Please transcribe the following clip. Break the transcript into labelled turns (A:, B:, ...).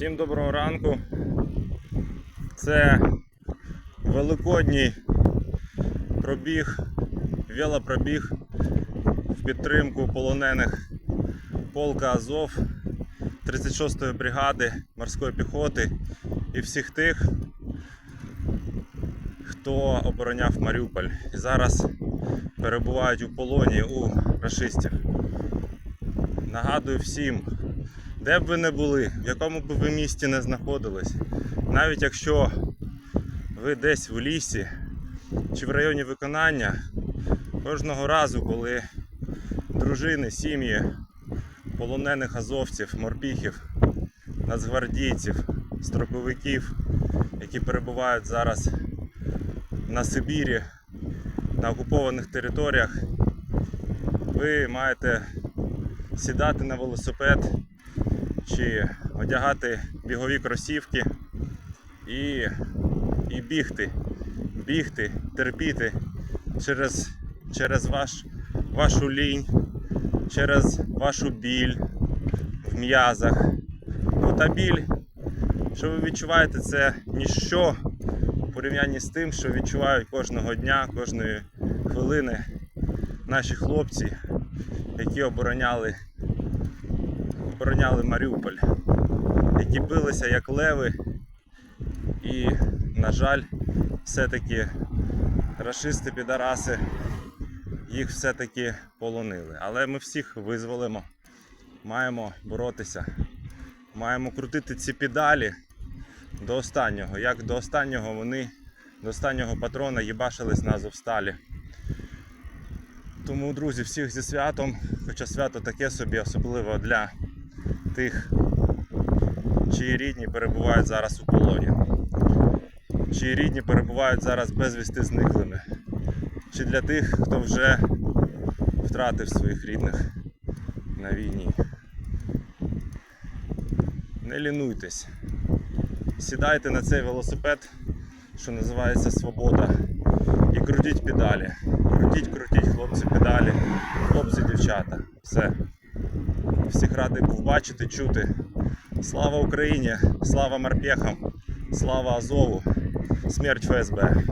A: Всім доброго ранку. Це великодній пробіг, велопробіг в підтримку полонених полка Азов 36-ї бригади морської піхоти і всіх тих, хто обороняв Маріуполь і зараз перебувають у полоні у рашистів. Нагадую всім, де б ви не були, в якому б ви місті не знаходились, навіть якщо ви десь в лісі чи в районі виконання, кожного разу, коли дружини, сім'ї полонених азовців, морпіхів, нацгвардійців, строковиків, які перебувають зараз на Сибірі, на окупованих територіях, ви маєте сідати на велосипед чи одягати бігові кросівки і, і бігти, бігти, терпіти через, через ваш, вашу лінь, через вашу біль в м'язах. Бо та біль, що ви відчуваєте, це ніщо в порівнянні з тим, що відчувають кожного дня, кожної хвилини наші хлопці, які обороняли обороняли Маріуполь, які билися як леви, і, на жаль, все-таки рашисти підараси їх все-таки полонили. Але ми всіх визволимо, маємо боротися, маємо крутити ці педалі до останнього. Як до останнього вони, до останнього патрона їбашились на Азовсталі. Тому, друзі, всіх зі святом, хоча свято таке собі, особливо для тих, чиї рідні перебувають зараз у полоні, чиї рідні перебувають зараз безвісти зниклими, чи для тих, хто вже втратив своїх рідних на війні. Не лінуйтесь, сідайте на цей велосипед, що називається Свобода, і крутіть педалі. Крутіть, крутіть, хлопці, педалі, хлопці, дівчата. Все. Радий був бачити, чути. Слава Україні! Слава Марпехам! Слава Азову! Смерть ФСБ!